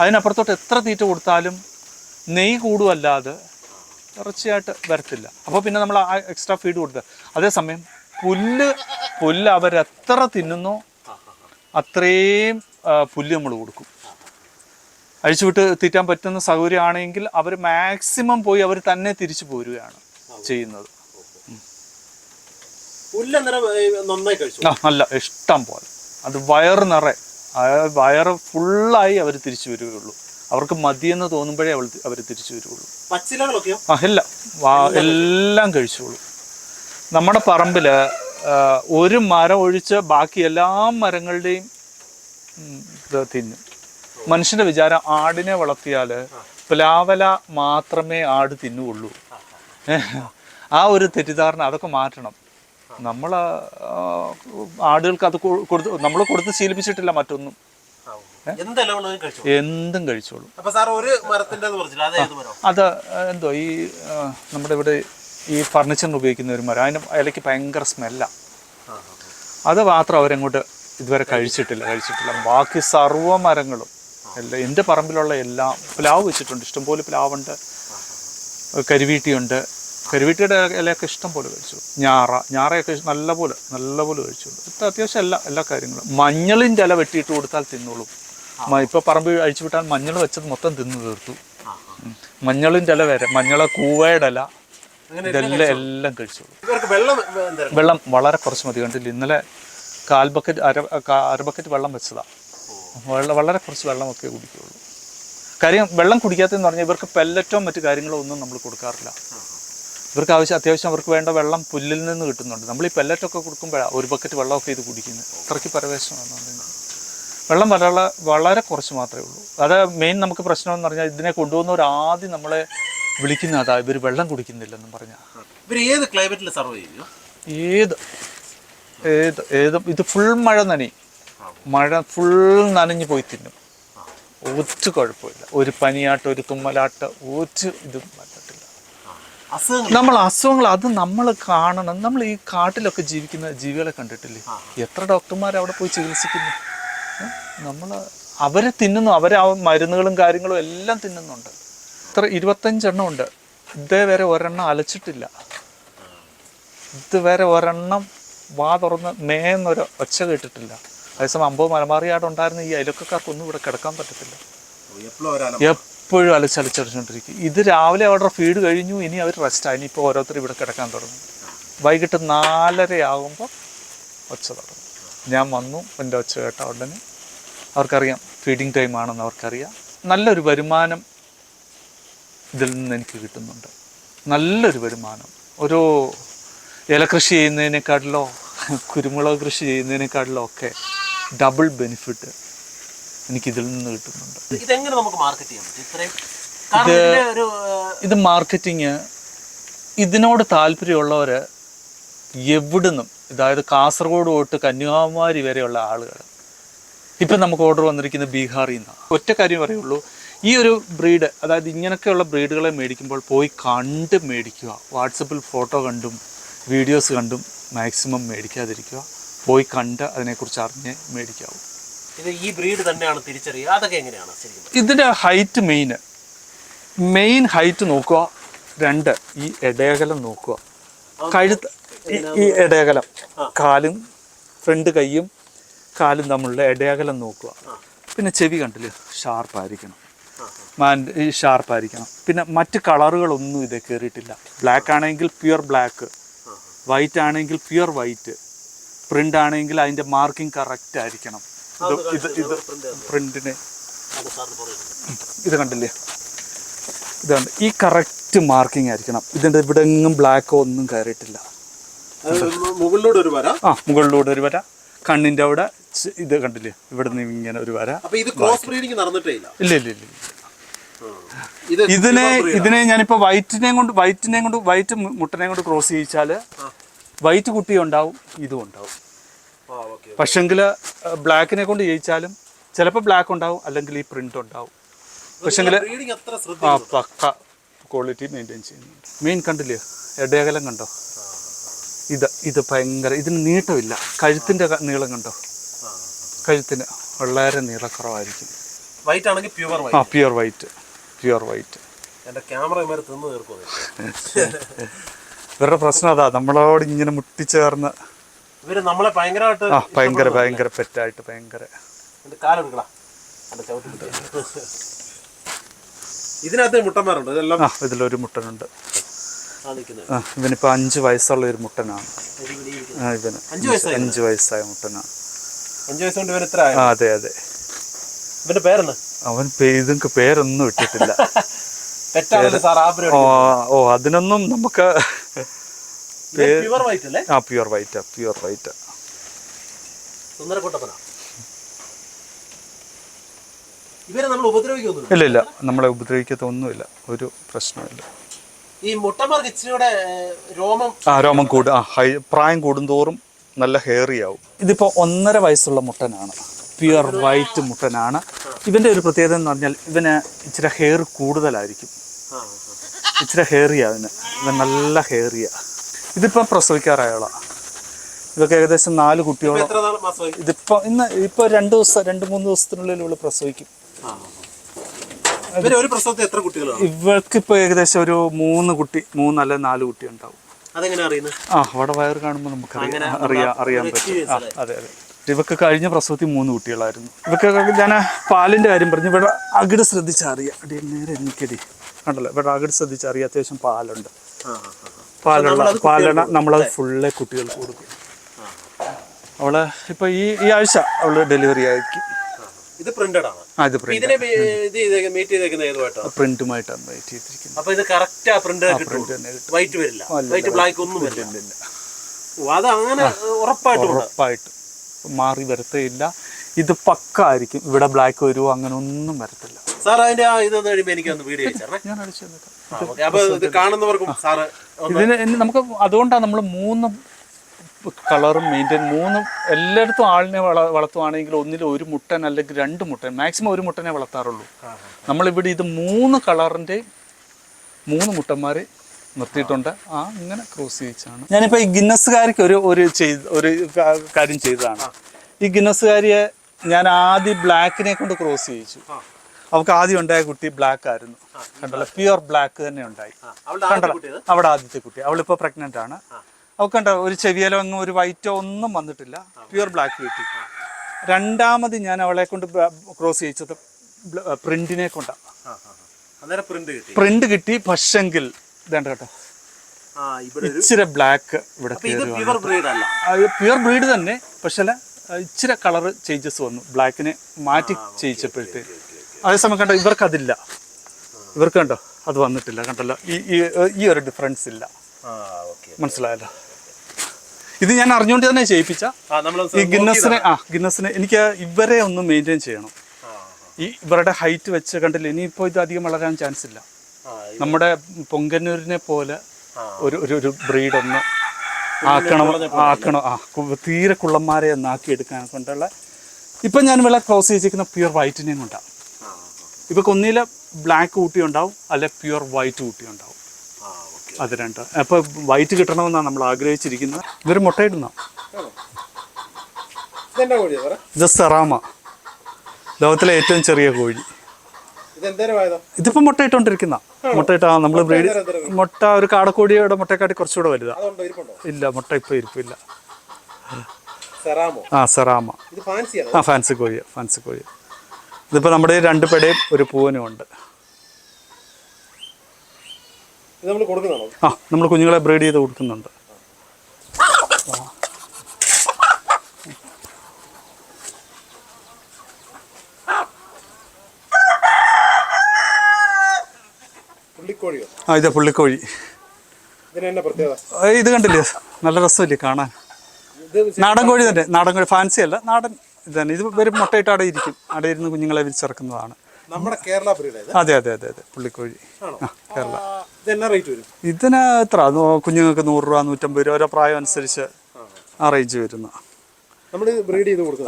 അതിനപ്പുറത്തോട്ട് എത്ര തീറ്റ കൊടുത്താലും നെയ് കൂടുമല്ലാതെ ഇറച്ചിയായിട്ട് വരത്തില്ല. അപ്പോൾ പിന്നെ നമ്മൾ ആ എക്സ്ട്രാ ഫീഡ് കൊടുക്കുക അതേസമയം പുല്ല് പുല്ല് അവരെത്ര തിന്നുന്നോ അത്രയും പുല്ല് നമ്മൾ കൊടുക്കും. അഴിച്ചുവിട്ട് തീറ്റാൻ പറ്റുന്ന സൗകര്യമാണെങ്കിൽ അവർ മാക്സിമം പോയി അവർ തന്നെ തിരിച്ചു പോരുകയാണ് ചെയ്യുന്നത്. നന്നായി കഴിച്ചു. ആ നല്ല ഇഷ്ടം പോലെ. അത് വയറ് നിറയെ. വയറ് ഫുള്ളായി അവർ തിരിച്ചു വരികയുള്ളൂ. അവർക്ക് മതിയെന്ന് തോന്നുമ്പോഴേ അവൾ അവർ തിരിച്ചു വരികയുള്ളൂ. പച്ചിലകളൊക്കെയോ? ആ എല്ലാം എല്ലാം കഴിച്ചോളൂ. നമ്മുടെ പറമ്പിൽ ഒരു മരം ഒഴിച്ച് ബാക്കി എല്ലാ മരങ്ങളുടെയും ഇത് തിന്നും. മനുഷ്യന്റെ വിചാരം ആടിനെ വളർത്തിയാൽ പ്ലാവല മാത്രമേ ആട് തിന്നുകൊള്ളൂ. ആ ഒരു തെറ്റിദ്ധാരണ അതൊക്കെ മാറ്റണം. നമ്മൾ ആടുകൾക്ക് അത് കൊടുത്ത് നമ്മൾ കൊടുത്ത് ശീലിപ്പിച്ചിട്ടില്ല മറ്റൊന്നും. എന്തും കഴിച്ചോളൂ. അത് എന്തോ ഈ നമ്മുടെ ഇവിടെ ഈ ഫർണിച്ചറിന് ഉപയോഗിക്കുന്ന ഒരു മരം. അതിന് ഇലയ്ക്ക് ഭയങ്കര സ്മെല്ലാണ് അത് മാത്രം അവരങ്ങോട്ട് ഇതുവരെ കഴിച്ചിട്ടില്ല കഴിച്ചിട്ടില്ല. ബാക്കി സർവ മരങ്ങളും എല്ലാ എന്റെ പറമ്പിലുള്ള എല്ലാം പ്ലാവ് വെച്ചിട്ടുണ്ട്. ഇഷ്ടംപോലെ പ്ലാവുണ്ട്. കരിവീട്ടിയുണ്ട്. കരിവീട്ടിയുടെ ഇലയൊക്കെ ഇഷ്ടം പോലെ കഴിച്ചു. ഞാറ ഞാറയൊക്കെ നല്ലപോലെ നല്ലപോലെ കഴിച്ചുകൊണ്ട് ഇത്ര അത്യാവശ്യം എല്ലാ എല്ലാ കാര്യങ്ങളും. മഞ്ഞളിന്റെ ഇല വെട്ടിയിട്ട് കൊടുത്താൽ തിന്നോളും. മ- ഇപ്പൊ പറമ്പ് അഴിച്ചു വിട്ടാൽ മഞ്ഞൾ വെച്ചത് മൊത്തം തിന്നു തീർത്തു. മഞ്ഞളിന്റെ ഇല വരെ മഞ്ഞള കൂവയുടെ ഇല ഇതെല്ലാം എല്ലാം കഴിച്ചോളൂ. വെള്ളം വെള്ളം വളരെ കുറച്ച് മതി. കണ്ടില്ല ഇന്നലെ കാൽ ബക്കറ്റ് അര അര ബക്കറ്റ് വെള്ളം വെച്ചതാ. വെള്ളം വളരെ കുറച്ച് വെള്ളമൊക്കെ കുടിക്കുകയുള്ളൂ കാര്യം വെള്ളം കുടിക്കാത്തതെന്ന് പറഞ്ഞാൽ ഇവർക്ക് പെല്ലറ്റോ മറ്റു കാര്യങ്ങളോ ഒന്നും നമ്മൾ കൊടുക്കാറില്ല. ഇവർക്ക് ആവശ്യം അത്യാവശ്യം അവർക്ക് വേണ്ട വെള്ളം പുല്ലിൽ നിന്ന് കിട്ടുന്നുണ്ട്. നമ്മൾ ഈ പെല്ലറ്റൊക്കെ കൊടുക്കുമ്പോഴാണ് ഒരു ബക്കറ്റ് വെള്ളമൊക്കെ ഇത് കുടിക്കുന്നത്. അത്രയ്ക്ക് പരവേശമാണെന്നുണ്ടെങ്കിൽ വെള്ളം വളരെ വളരെ കുറച്ച് മാത്രമേ ഉള്ളൂ. അത് മെയിൻ നമുക്ക് പ്രശ്നമെന്ന് പറഞ്ഞാൽ ഇതിനെ കൊണ്ടുപോകുന്നവർ ആദ്യം നമ്മളെ വിളിക്കുന്ന അതാ ഇവർ വെള്ളം കുടിക്കുന്നില്ലെന്നും പറഞ്ഞാൽ ഇവർ ഏത് ക്ലൈമറ്റിൽ സർവ് ചെയ്യും? ഏത് ഏത് ഏത് ഇത് ഫുൾ മഴ നനി മഴ ഫുൾ നനഞ്ഞു പോയി തിന്നും. ഒറ്റ കുഴപ്പമില്ല. ഒരു പനിയാട്ട് ഒരു തുമ്മലാട്ട് ഒരു ഇതും നമ്മൾ അസുഖങ്ങൾ അത് നമ്മൾ കാണണം. നമ്മൾ ഈ കാട്ടിലൊക്കെ ജീവിക്കുന്ന ജീവികളെ കണ്ടിട്ടില്ലേ? എത്ര ഡോക്ടർമാർ അവിടെ പോയി ചികിത്സിക്കുന്നു? നമ്മൾ അവരെ തിന്നുന്നു. അവരെ ആ മരുന്നുകളും കാര്യങ്ങളും എല്ലാം തിന്നുന്നുണ്ട്. ഇത്ര ഇരുപത്തഞ്ചെണ്ണം ഉണ്ട്. ഇതേവരെ ഒരെണ്ണം അലച്ചിട്ടില്ല. ഇതുവരെ ഒരെണ്ണം വാ തുറന്ന് മേന്നൊരു ഒച്ച കേട്ടിട്ടില്ല. അതേസമയം അമ്പോ മലമാറിയാടുണ്ടായിരുന്ന ഈ അയലക്കാർക്കൊന്നും ഇവിടെ കിടക്കാൻ പറ്റത്തില്ല. എപ്പോഴും എപ്പോഴും അലച്ചലച്ചടിച്ചുകൊണ്ടിരിക്കും ഇത് രാവിലെ അവരുടെ ഫീഡ് കഴിഞ്ഞു ഇനി അവർ റെസ്റ്റ് ആയി ഇനിയിപ്പോൾ ഓരോരുത്തർ ഇവിടെ കിടക്കാൻ തുടങ്ങും. വൈകിട്ട് നാലരയാകുമ്പോൾ ഒച്ച തുടങ്ങും. ഞാൻ വന്നു എന്റെ ഒച്ച കേട്ട ഉടനെ. അവർക്കറിയാം ഫീഡിങ് ടൈം ആണെന്ന് അവർക്കറിയാം. നല്ലൊരു വരുമാനം ഇതിൽ നിന്ന് എനിക്ക് കിട്ടുന്നുണ്ട്. നല്ലൊരു വരുമാനം. ഒരു ഏലകൃഷി ചെയ്യുന്നതിനേക്കാട്ടിലോ കുരുമുളക് കൃഷി ചെയ്യുന്നതിനേക്കാട്ടിലോ ഒക്കെ ഡബിൾ ബെനിഫിറ്റ് എനിക്കിതിൽ നിന്ന് കിട്ടുന്നുണ്ട്. ഇതെങ്ങനെ നമുക്ക് മാർക്കറ്റ് ചെയ്യാൻ പറ്റും ഇത്രയും? കാരണം ഒരു ഇത് മാർക്കറ്റിങ് ഇതിനോട് താല്പര്യമുള്ളവർ എവിടുന്നും അതായത് കാസർഗോഡ് തൊട്ട് കന്യാകുമാരി വരെയുള്ള ആളുകൾ. ഇപ്പം നമുക്ക് ഓർഡർ വന്നിരിക്കുന്നത് ബീഹാറിൽ നിന്നാണ് ഒറ്റ കാര്യം പറയുള്ളൂ ഈ ഒരു ബ്രീഡ് അതായത് ഇങ്ങനെയൊക്കെയുള്ള ബ്രീഡുകളെ മേടിക്കുമ്പോൾ പോയി കണ്ട് മേടിക്കുക. വാട്സപ്പിൽ ഫോട്ടോ കണ്ടും വീഡിയോസ് കണ്ടും മാക്സിമം മേടിക്കാതിരിക്കുക. പോയി കണ്ട് അതിനെക്കുറിച്ച് അറിഞ്ഞ് മേടിക്കാവൂ. ഇത് ഈ ബ്രീഡ് തന്നെയാണ് തിരിച്ചറിയുക. അതൊക്കെ എങ്ങനെയാണ് ശരിക്കും? ഇതിന്റെ ഹൈറ്റ് മെയിൻ മെയിൻ ഹൈറ്റ് നോക്കുക രണ്ട് ഈ ഇടയകലം നോക്കുക. കഴുത്ത് ഈ- ഇടയകലം. കാലും ഫ്രണ്ട് കൈയും കാലും തമ്മിലുള്ള ഇടയകലം നോക്കുക. പിന്നെ ചെവി കണ്ടില്ലേ? ഷാർപ്പായിരിക്കണം മാൻ ഈ ഷാർപ്പായിരിക്കണം പിന്നെ മറ്റ് കളറുകളൊന്നും ഇത് കയറിയിട്ടില്ല ബ്ലാക്ക് ആണെങ്കിൽ പ്യുർ ബ്ലാക്ക് വൈറ്റ് ആണെങ്കിൽ പ്യുർ വൈറ്റ് പ്രിന്റ് ആണെങ്കിൽ അതിന്റെ മാർക്കിംഗ് കറക്റ്റ് ആയിരിക്കണം. ഇത് ഇത് പ്രിന്റിന് ഇത് കണ്ടില്ലേ ഇത് കണ്ട് ഈ കറക്റ്റ് മാർക്കിംഗ് ആയിരിക്കണം. ഇതിന്റെ ഇവിടെ എങ്ങും ബ്ലാക്കോ ഒന്നും കയറിയിട്ടില്ല മുകളിലൂടെ ഒരു വര. ആ മുകളിലൂടെ ഒരു വര. കണ്ണിന്റെ അവിടെ ഇത് കണ്ടില്ലേ? ഇവിടെ നിന്ന് ഇങ്ങനെ ഒരു വര. ഇല്ല? ഇല്ല ഇല്ല ഇല്ല ഇല്ല. ഇത് ഇതിനെ ഇതിനെ ഞാനിപ്പോ വൈറ്റിനെയും കൊണ്ട് വൈറ്റിനെയും കൊണ്ട് വൈറ്റ് മുട്ടനെ മുട്ടനെയും കൊണ്ട് ക്രോസ് ചെയ്യിച്ചാൽ വൈറ്റ് കുട്ടി ഉണ്ടാവും ഇതും ഉണ്ടാവും. പക്ഷെങ്കിൽ ബ്ലാക്കിനെ കൊണ്ട് ജയിച്ചാലും ചിലപ്പോൾ ബ്ലാക്ക് ഉണ്ടാവും അല്ലെങ്കിൽ ഈ പ്രിന്റ് ഉണ്ടാവും. പക്ഷെങ്കിൽ ആ പക്ക ക്വാളിറ്റി മെയിന്റെയിൻ ചെയ്യുന്നുണ്ട്. മെയിൻ കണ്ടില്ലേ? ഇടയകലം കണ്ടോ? ഇത് ഇത് ഭയങ്കര ഇതിന് നീട്ടമില്ല. കഴുത്തിന്റെ നീളം കണ്ടോ? കഴുത്തിന് വളരെ നീളക്കുറവായിരിക്കും. വൈറ്റ് ആണെങ്കിൽ പ്യുവർ ആ പ്യുവർ വൈറ്റ് പ്യുവർ വൈറ്റ് തിന്ന് തീർക്കും ഇവരുടെ പ്രശ്നം അതാ നമ്മളോട് ഇങ്ങനെ മുട്ടിച്ചേർന്ന് ഇവർ നമ്മളെ ഭയങ്കരമായിട്ട് ആ ഭയങ്കര ഭയങ്കര പെറ്റായിട്ട് ഭയങ്കര. കാലെടുക്കടാ. ഇതിനകത്ത് മുട്ടന്മാരുണ്ട്? ഇതെല്ലാം ആ ഇതിലൊരു മുട്ടനുണ്ട്. ഇവനിപ്പോ അഞ്ചു ആ ഇവനിപ്പോൾ അഞ്ച് വയസ്സുള്ള ഒരു മുട്ടനാണ്. ഇവന് അഞ്ച് വയസ്സായി മുട്ടനാണ്. അഞ്ചു വയസ്സ് കൊണ്ട് ഇവൻ ഇത്ര അതെ അതെ. ഇവന്റെ പേരെന്ന് അവൻ ഇതുങ്ങൾക്ക് പേരൊന്നും ഇട്ടിട്ടില്ല. ഓ അതിനൊന്നും നമുക്ക് പ്യുവർ വൈറ്റ് അല്ലേ? ആ പ്യുവർ വൈറ്റാ പ്യുവർ വൈറ്റാ സുന്ദരക്കുട്ടപ്പന ഇവരെ നമ്മൾ ഉപദ്രവിക്കൊന്നുമില്ല ഇല്ല ഇല്ല നമ്മളെ ഉപദ്രവിക്കത്തൊന്നുമില്ല ഒരു പ്രശ്നമില്ല ഈ മുട്ടന്മാർക്ക് ഇച്ചിരി കൂടെ രോമം ആ രോമം കൂടും ആ ഹൈ പ്രായം കൂടുന്തോറും നല്ല ഹെയറി ആവും. ഇതിപ്പോ ഒന്നര വയസ്സുള്ള മുട്ടനാണ്. Pure white മുട്ടനാണ്. ഇവന്റെ ഒരു പ്രത്യേകത എന്ന് പറഞ്ഞാൽ ഇവന് ഇച്ചിരി ഹെയർ കൂടുതലായിരിക്കും. ഇച്ചിരി ഹെയറിയാ ഇവന്. ഇവൻ നല്ല ഹെയറിയാ ഇതിപ്പം പ്രസവിക്കാറായുള്ള ഇതൊക്കെ ഏകദേശം നാല് കുട്ടിയോളം. മാസമായി ഇതിപ്പോൾ ഇന്ന് ഇപ്പൊ രണ്ട് ദിവസം രണ്ട് മൂന്ന് ദിവസത്തിനുള്ളിൽ ഇവൾ പ്രസവിക്കും. ഒരു പ്രസവത്തിൽ എത്ര കുട്ടികളാണ് ഇവൾക്കിപ്പോൾ ഏകദേശം ഒരു മൂന്ന് കുട്ടി മൂന്നല്ല നാല് കുട്ടി ഉണ്ടാവും. ആ അവിടെ വയറ് കാണുമ്പോൾ നമുക്ക് അറിയാം. അറിയാൻ പറ്റും. അതെ അതെ. ഇവക്ക് കഴിഞ്ഞ പ്രസവത്തിൽ മൂന്ന് കുട്ടികളായിരുന്നു. ഇവക്ക് ഞാൻ പാലിന്റെ കാര്യം പറഞ്ഞു. ഇവിടെ അകിട് ശ്രദ്ധിച്ചറിയാം അടി നേരെ എനിക്കടി കണ്ടല്ലോ? ഇവിടെ അകിട് ശ്രദ്ധിച്ചറിയാം അത്യാവശ്യം പാലുണ്ട്. പാലണ നമ്മളത് ഫുള്ള് കുട്ടികൾക്ക് കൊടുക്കും. അവൾ ഇപ്പൊ ഈ ഈ ആഴ്ച അവൾ ഡെലിവറി ആയിരിക്കും ഇത് പ്രിന്റഡ് ആണ്. ആ ഇത് പ്രിന്റ് മീറ്റ് ഏതുമായിട്ടാണ്? പ്രിന്റുമായിട്ടാണ് വെയിറ്റ് ചെയ്തിരിക്കുന്നത്. അപ്പൊ ഇത് കറക്റ്റ് ആ പ്രിന്റ് കിട്ടും പ്രിന്റ് തന്നെ കിട്ടും. വൈറ്റ് വരില്ല. വൈറ്റ് ബ്ലാക്ക് ഒന്നും വരില്ല. അത് അങ്ങനെ ഉറപ്പായിട്ട് ഉറപ്പായിട്ട്. മാറി വരത്തേയില്ല. ഇത് പക്ക ആയിരിക്കും ഇവിടെ ബ്ലാക്ക് വരുമോ അങ്ങനെ ഒന്നും വരത്തില്ല. സാർ അതിന്റെ ആ ഇതൊന്നും എനിക്ക് ഒന്ന് വീഡിയോ അയച്ചേ ഞാൻ അടിച്ചു. അപ്പൊ ഇത് കാണുന്നവർക്കും സാറ് ഇതിന് നമുക്ക് അതുകൊണ്ടാണ് നമ്മൾ മൂന്ന് കളറും മെയിന്റെയിൻ മൂന്നും എല്ലായിടത്തും ആളിനെ വള വളർത്തുവാണെങ്കിൽ ഒന്നിൽ ഒരു മുട്ടൻ അല്ലെങ്കിൽ രണ്ട് മുട്ടൻ മാക്സിമം ഒരു മുട്ടനെ വളർത്താറുള്ളൂ. നമ്മളിവിടെ ഇത് മൂന്ന് കളറിന്റെ മൂന്ന് മുട്ടന്മാരെ നിർത്തിയിട്ടുണ്ട്. ആ ഇങ്ങനെ ക്രോസ് ചെയ്യിച്ചാണ്. ഞാനിപ്പോൾ ഈ ഗിന്നസ്സുകാരിക്ക് ഒരു ഒരു ചെയ്ത് ഒരു കാര്യം ചെയ്തതാണ്. ഈ ഗിന്നസ്സുകാരിയെ ഞാൻ ആദ്യം ബ്ലാക്കിനെ കൊണ്ട് ക്രോസ് ചെയ്യിച്ചു. അവൾക്ക് ആദ്യം ഉണ്ടായ കുട്ടി ബ്ലാക്ക് ആയിരുന്നു. കണ്ടല്ലോ? പ്യുവർ ബ്ലാക്ക് തന്നെ ഉണ്ടായി. കണ്ടല്ലോ? അവിടെ ആദ്യത്തെ കുട്ടി. അവളിപ്പോൾ പ്രഗ്നന്റ് ആണ്. അവൾക്ക് കണ്ടോ? ഒരു ചെവിയലോ അങ്ങ് ഒരു വൈറ്റോ ഒന്നും വന്നിട്ടില്ല. പ്യുവർ ബ്ലാക്ക് കിട്ടി രണ്ടാമത് ഞാൻ അവളെ കൊണ്ട് ക്രോസ് ചെയ്യിച്ചത് പ്രിന്റിനെ കൊണ്ടാണ്. പ്രിന്റ് കിട്ടി. പക്ഷെങ്കിൽ ഇതേണ്ട കേട്ടോ. ഇച്ചിരി ബ്ലാക്ക് ഇവിടെ പ്യുവർ ബ്രീഡ് തന്നെ. പക്ഷേ ഇച്ചിരി കളർ ചേഞ്ചസ് വന്നു. ബ്ലാക്കിനെ മാറ്റി ചെയ്യിച്ചപ്പോഴത്തേക്ക് അതേസമയം കണ്ടോ ഇവർക്ക് അതില്ല ഇവർക്ക് കണ്ടോ അത് വന്നിട്ടില്ല. കണ്ടല്ലോ ഈ ഈ- ഒരു ഡിഫറൻസ് ഇല്ല. മനസ്സിലായല്ലോ. ഇത് ഞാൻ അറിഞ്ഞുകൊണ്ട് തന്നെ ചെയ്യിപ്പിച്ച ഈ ഗിന്നസിനെ ആ ഗിന്നസിനെ എനിക്ക് ഇവരെ ഒന്ന് മെയിന്റെയിൻ ചെയ്യണം. ഈ ഇവരുടെ ഹൈറ്റ് വെച്ച് കണ്ടില്ല ഇനിയിപ്പോൾ ഇത് അധികം വളരാൻ ചാൻസ് ഇല്ല. നമ്മുടെ പൊങ്കന്നൂരിനെ പോലെ ഒരു ഒരു ഒരു ബ്രീഡ് ഒന്ന് ആക്കണം ആക്കണം ആ തീരെ കുള്ളന്മാരെ ഒന്ന് ആക്കി എടുക്കാൻ കൊണ്ടുള്ള ഇപ്പം ഞാൻ വിള ക്രോസ് ചെയ്തിരിക്കുന്ന പ്യുവർ വൈറ്റിനെയും കൊണ്ടാണ് ഇവക്ക് ഒന്നിലെ ബ്ലാക്ക് കൂട്ടി ഉണ്ടാവും അല്ലെ പ്യുവർ വൈറ്റ് കൂട്ടി ഉണ്ടാവും. അത് രണ്ട്. അപ്പോൾ വൈറ്റ് കിട്ടണമെന്നാണ് നമ്മൾ ആഗ്രഹിച്ചിരിക്കുന്നത്. ഇവർ മുട്ടയിടുന്ന. കോഴിയാ ഇത് സെറാമ. ലോകത്തിലെ ഏറ്റവും ചെറിയ കോഴി. ഇതിപ്പോ മുട്ടയിട്ടോണ്ടിരിക്കുന്ന. മുട്ടയിട്ടാ നമ്മൾ ബ്രീഡ് മുട്ട ഒരു കാടക്കോടിയുടെ മുട്ടയെക്കാട്ടി കുറച്ചുകൂടെ വലുതാ. ഇല്ല മുട്ട ഇപ്പൊ ഇരിപ്പില്ല. ആ സെറാമ. ആ ഫാൻസി കോഴി ഫാൻസി കോഴി ഇതിപ്പോൾ നമ്മുടെ ഈ രണ്ട് പെടയും ഒരു പൂവനും ഉണ്ട്. ആ നമ്മൾ കുഞ്ഞുങ്ങളെ ബ്രീഡ് ചെയ്ത് കൊടുക്കുന്നുണ്ട്. ആ ഇതെ പുള്ളിക്കോഴി. ഇത് കണ്ടില്ലേ? നല്ല രസമില്ലേ കാണാൻ? നാടൻ കോഴി തന്നെ. നാടൻ കോഴി. ഫാൻസി അല്ല. നാടൻ. ഇത് തന്നെ ഇത് വരും മുട്ടയിട്ട് അവിടെ ഇരിക്കും. അവിടെ ഇരുന്ന് കുഞ്ഞുങ്ങളെ വിരിച്ചിറക്കുന്നതാണ്. നമ്മുടെ കേരള അതെ അതെ അതെ അതെ. പുള്ളിക്കോഴി. ആ കേരള. ഇതിന് എത്ര? കുഞ്ഞുങ്ങൾക്ക് നൂറ് രൂപ നൂറ്റമ്പത് രൂപ ഓരോ പ്രായം അനുസരിച്ച് ആ റേഞ്ച് വരുന്ന.